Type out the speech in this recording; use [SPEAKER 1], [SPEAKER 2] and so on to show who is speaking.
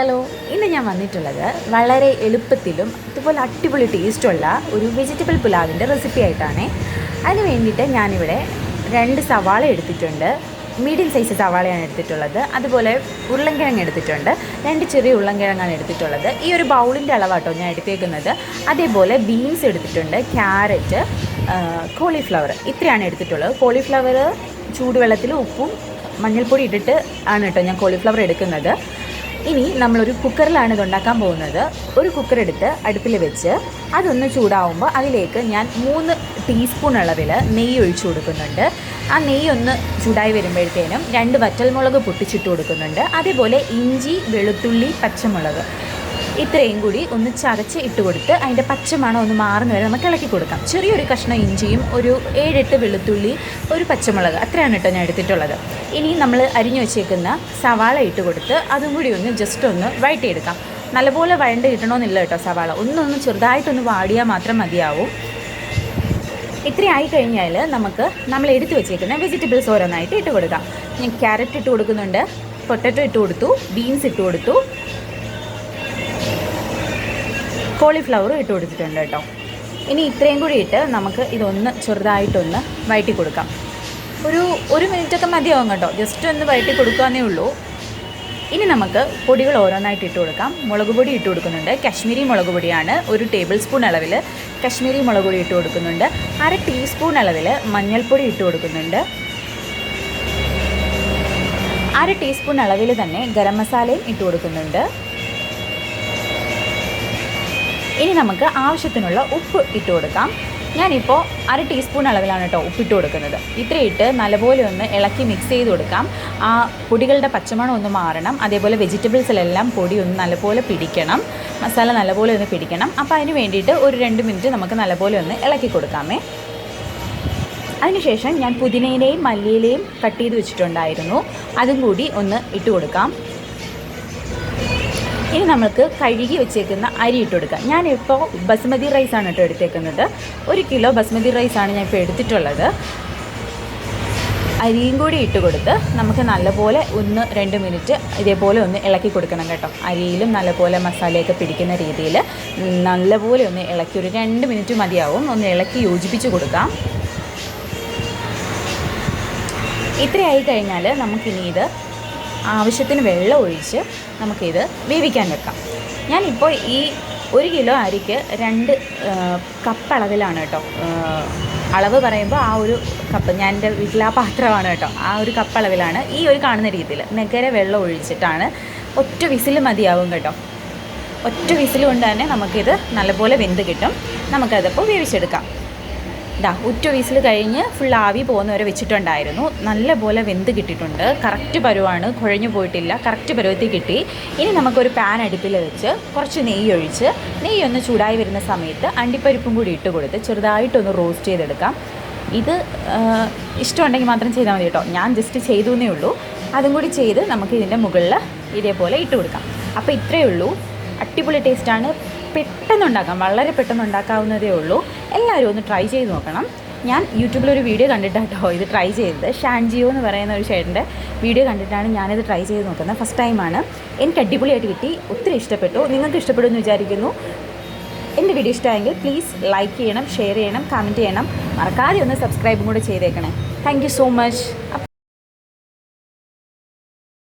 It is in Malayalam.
[SPEAKER 1] ഹലോ ഇന്ന് ഞാൻ വന്നിട്ടുള്ളത് വളരെ എളുപ്പത്തിലും ഇതുപോലെ അടിപൊളി ടേസ്റ്റുള്ള ഒരു വെജിറ്റബിൾ പുലാവിന്റെ റെസിപ്പി ആയിട്ടാണ്. അതിന് വേണ്ടിയിട്ട് ഞാനിവിടെ രണ്ട് സവാള എടുത്തിട്ടുണ്ട്. മീഡിയം സൈസ് സവാളയാണ് എടുത്തിട്ടുള്ളത്. അതുപോലെ ഉരുളൻകിഴങ്ങ് എടുത്തിട്ടുണ്ട്. രണ്ട് ചെറിയ ഉരുളൻകിഴങ്ങാണ് എടുത്തിട്ടുള്ളത്. ഈ ഒരു ബൗളിന്റെ അളവാട്ടോ ഞാൻ എടുത്തേക്കുന്നത്. അതേപോലെ ബീൻസ് എടുത്തിട്ടുണ്ട് ക്യാരറ്റ് കോളിഫ്ലവർ ഇത്രയാണ് എടുത്തിട്ടുള്ളത്. കോളിഫ്ലവർ ചൂടുവെള്ളത്തിൽ ഉപ്പും മഞ്ഞൾപ്പൊടി ഇട്ടിട്ട് ആണ് കേട്ടോ ഞാൻ കോളിഫ്ലവർ എടുക്കുന്നത്. ഇനി നമ്മളൊരു കുക്കറിലാണ് ഇത് ഉണ്ടാക്കാൻ പോകുന്നത്. ഒരു കുക്കർ എടുത്ത് അടുപ്പിൽ വെച്ച് അതൊന്ന് ചൂടാവുമ്പോൾ അതിലേക്ക് ഞാൻ മൂന്ന് ടീസ്പൂൺ അളവിൽ നെയ്യ് ഒഴിച്ചു കൊടുക്കുന്നുണ്ട്. ആ നെയ്യ് ഒന്ന് ചൂടായി വരുമ്പോഴത്തേനും രണ്ട് വറ്റൽമുളക് പൊട്ടിച്ചിട്ട് കൊടുക്കുന്നുണ്ട്. അതേപോലെ ഇഞ്ചി വെളുത്തുള്ളി പച്ചമുളക്. ഇത്രയും കൂടി ഒന്ന് ചതച്ച് ഇട്ട് കൊടുത്ത് അതിന്റെ പച്ചമണം ഒന്ന് മാറുന്ന വരെ നമുക്ക് ഇളക്കി കൊടുക്കാം. ചെറിയൊരു കഷ്ണം ഇഞ്ചിയും ഒരു ഏഴെട്ട് വെളുത്തുള്ളി ഒരു പച്ചമുളക് അത്രയാണ് കേട്ടോ ഞാൻ എടുത്തിട്ടുള്ളത്. ഇനി നമ്മൾ അരിഞ്ഞു വെച്ചേക്കുന്ന സവാള ഇട്ട് കൊടുത്ത് അതും കൂടി ഒന്ന് ജസ്റ്റ് ഒന്ന് വഴറ്റിയെടുക്കാം. നല്ലപോലെ വഴണ്ട് കിട്ടണമെന്നില്ല കേട്ടോ സവാള. ഒന്നൊന്ന് ചെറുതായിട്ടൊന്ന് വാടിയാൽ മാത്രം മതിയാവും. ഇത്രയായി കഴിഞ്ഞാൽ നമുക്ക് നമ്മൾ എടുത്തു വെച്ചേക്കുന്ന വെജിറ്റബിൾസ് ഓരോന്നായിട്ട് ഇട്ട് കൊടുക്കാം. ഞാൻ ക്യാരറ്റ് ഇട്ട് കൊടുക്കുന്നുണ്ട് പൊട്ടറ്റോ ഇട്ട് കൊടുത്തു ബീൻസ് ഇട്ട് കൊടുത്തു കോളിഫ്ലവറും ഇട്ട് കൊടുത്തിട്ടുണ്ട് കേട്ടോ. ഇനി ഇത്രയും കൂടി ഇട്ട് നമുക്ക് ഇതൊന്ന് ചെറുതായിട്ടൊന്ന് വഴറ്റി കൊടുക്കാം. ഒരു ഒരു മിനിറ്റൊക്കെ മതിയാവും കേട്ടോ. ജസ്റ്റ് ഒന്ന് വഴറ്റി കൊടുക്കാന്നേ ഉള്ളൂ. ഇനി നമുക്ക് പൊടികൾ ഓരോന്നായിട്ട് ഇട്ട് കൊടുക്കാം. മുളക് പൊടി ഇട്ട് കൊടുക്കുന്നുണ്ട്. കശ്മീരി മുളക് പൊടിയാണ് ഒരു ടേബിൾ സ്പൂൺ അളവിൽ കശ്മീരി മുളക് പൊടി ഇട്ട് കൊടുക്കുന്നുണ്ട്. അര ടീസ്പൂൺ അളവിൽ മഞ്ഞൾപ്പൊടി ഇട്ട് കൊടുക്കുന്നുണ്ട്. അര ടീസ്പൂൺ അളവിൽ തന്നെ ഗരം മസാലയും ഇട്ട് കൊടുക്കുന്നുണ്ട്. ഇനി നമുക്ക് ആവശ്യത്തിനുള്ള ഉപ്പ് ഇട്ട് കൊടുക്കാം. ഞാനിപ്പോൾ അര ടീസ്പൂൺ അളവിലാണ് കേട്ടോ ഉപ്പിട്ട് കൊടുക്കുന്നത്. ഇത്രയിട്ട് നല്ലപോലെ ഒന്ന് ഇളക്കി മിക്സ് ചെയ്ത് കൊടുക്കാം. ആ പൊടികളുടെ പച്ചമണം ഒന്ന് മാറണം. അതേപോലെ വെജിറ്റബിൾസിലെല്ലാം പൊടി ഒന്ന് നല്ലപോലെ പിടിക്കണം. മസാല നല്ലപോലെ ഒന്ന് പിടിക്കണം. അപ്പോൾ അതിന് വേണ്ടിയിട്ട് ഒരു രണ്ട് മിനിറ്റ് നമുക്ക് നല്ലപോലെ ഒന്ന് ഇളക്കി കൊടുക്കാമേ. അതിനുശേഷം ഞാൻ പുതിനയിലെയും മല്ലിയിലെയും കട്ട് ചെയ്ത് വെച്ചിട്ടുണ്ടായിരുന്നു. അതും കൂടി ഒന്ന് ഇട്ട് കൊടുക്കാം. ഇനി നമുക്ക് കഴുകി വെച്ചേക്കുന്ന അരി ഇട്ട് കൊടുക്കാം. ഞാനിപ്പോൾ ബസ്മതി റൈസാണ് കേട്ടോ എടുത്തേക്കുന്നത്. ഒരു കിലോ ബസ്മതി റൈസാണ് ഞാൻ ഇപ്പോൾ എടുത്തിട്ടുള്ളത്. അരിയും കൂടി ഇട്ട് കൊടുത്ത് നമുക്ക് നല്ലപോലെ ഒന്ന് രണ്ട് മിനിറ്റ് ഇതേപോലെ ഒന്ന് ഇളക്കി കൊടുക്കണം കേട്ടോ. അരിയിലും നല്ലപോലെ മസാലയൊക്കെ പിടിക്കുന്ന രീതിയിൽ നല്ലപോലെ ഒന്ന് ഇളക്കി ഒരു രണ്ട് മിനിറ്റ് മതിയാവും. ഒന്ന് ഇളക്കി യോജിപ്പിച്ച് കൊടുക്കാം. ഇത്രയായി കഴിഞ്ഞാൽ നമുക്കിനി ഇത് ആവശ്യത്തിന് വെള്ളം ഒഴിച്ച് നമുക്കിത് വേവിക്കാൻ വെക്കാം. ഞാനിപ്പോൾ ഈ ഒരു കിലോ അരിക്ക് രണ്ട് കപ്പ് അളവിലാണ് കേട്ടോ അളവ് പറയുമ്പോൾ ആ ഒരു കപ്പ് ഞാൻ എന്റെ വീട്ടിലെ പാത്രമാണ് കേട്ടോ ആ ഒരു കപ്പ് അളവിലാണ് ഈ ഒരു കാണുന്ന രീതിയിൽ നെഗര വെള്ളം ഒഴിച്ചിട്ടാണ് ഒറ്റ വിസിൽ മതിയാവും കേട്ടോ. ഒറ്റ വിസിൽ കൊണ്ട് തന്നെ നമുക്കിത് നല്ലപോലെ വെന്ത് കിട്ടും. നമുക്കതപ്പോൾ വേവിച്ചെടുക്കാം. ഇതാ ഉറ്റ വീസിൽ കഴിഞ്ഞ് ഫുൾ ആവി പോകുന്നവരെ വെച്ചിട്ടുണ്ടായിരുന്നു. നല്ലപോലെ വെന്ത് കിട്ടിയിട്ടുണ്ട്. കറക്റ്റ് പരുവാണ്. കുഴഞ്ഞു പോയിട്ടില്ല. കറക്റ്റ് പരുവത്തിൽ കിട്ടി. ഇനി നമുക്കൊരു പാൻ അടുപ്പിൽ വെച്ച് കുറച്ച് നെയ്യ് ഒഴിച്ച് നെയ്യ് ഒന്ന് ചൂടായി വരുന്ന സമയത്ത് അണ്ടിപ്പരിപ്പും കൂടി ഇട്ട് കൊടുത്ത് ചെറുതായിട്ടൊന്ന് റോസ്റ്റ് ചെയ്തെടുക്കാം. ഇത് ഇഷ്ടമുണ്ടെങ്കിൽ മാത്രം ചെയ്താൽ മതി കേട്ടോ. ഞാൻ ജസ്റ്റ് ചെയ്തു എന്നേ ഉള്ളൂ. അതും കൂടി ചെയ്ത് നമുക്ക് ഇതിന്റെ മുകളിൽ ഇതേപോലെ ഇട്ട് കൊടുക്കാം. അപ്പോൾ ഇത്രയേ ഉള്ളൂ. അടിപൊളി ടേസ്റ്റാണ് പെട്ടെന്ന് ഉണ്ടാക്കാം വളരെ പെട്ടെന്ന് ഉണ്ടാക്കാവുന്നതേ ഉള്ളൂ. എല്ലാവരും ഒന്ന് ട്രൈ ചെയ്ത് നോക്കണം. ഞാൻ യൂട്യൂബിലൊരു വീഡിയോ കണ്ടിട്ടാട്ടോ ഇത് ട്രൈ ചെയ്തത്. ഷാൻജിയോ എന്ന് പറയുന്ന ഒരു ചേട്ടന്റെ വീഡിയോ കണ്ടിട്ടാണ് ഞാനിത് ട്രൈ ചെയ്ത് നോക്കുന്നത്. ഫസ്റ്റ് ടൈമാണ് എനിക്ക് അടിപൊളിയായിട്ട് കിട്ടി. ഒത്തിരി ഇഷ്ടപ്പെട്ടു. നിങ്ങൾക്ക് ഇഷ്ടപ്പെടുമെന്ന് വിചാരിക്കുന്നു. എന്റെ വീഡിയോ ഇഷ്ടമായെങ്കിൽ പ്ലീസ് ലൈക്ക് ചെയ്യണം ഷെയർ ചെയ്യണം കമന്റ് ചെയ്യണം. മറക്കാതെ ഒന്ന് സബ്സ്ക്രൈബും കൂടെ ചെയ്തേക്കണേ. Thank so much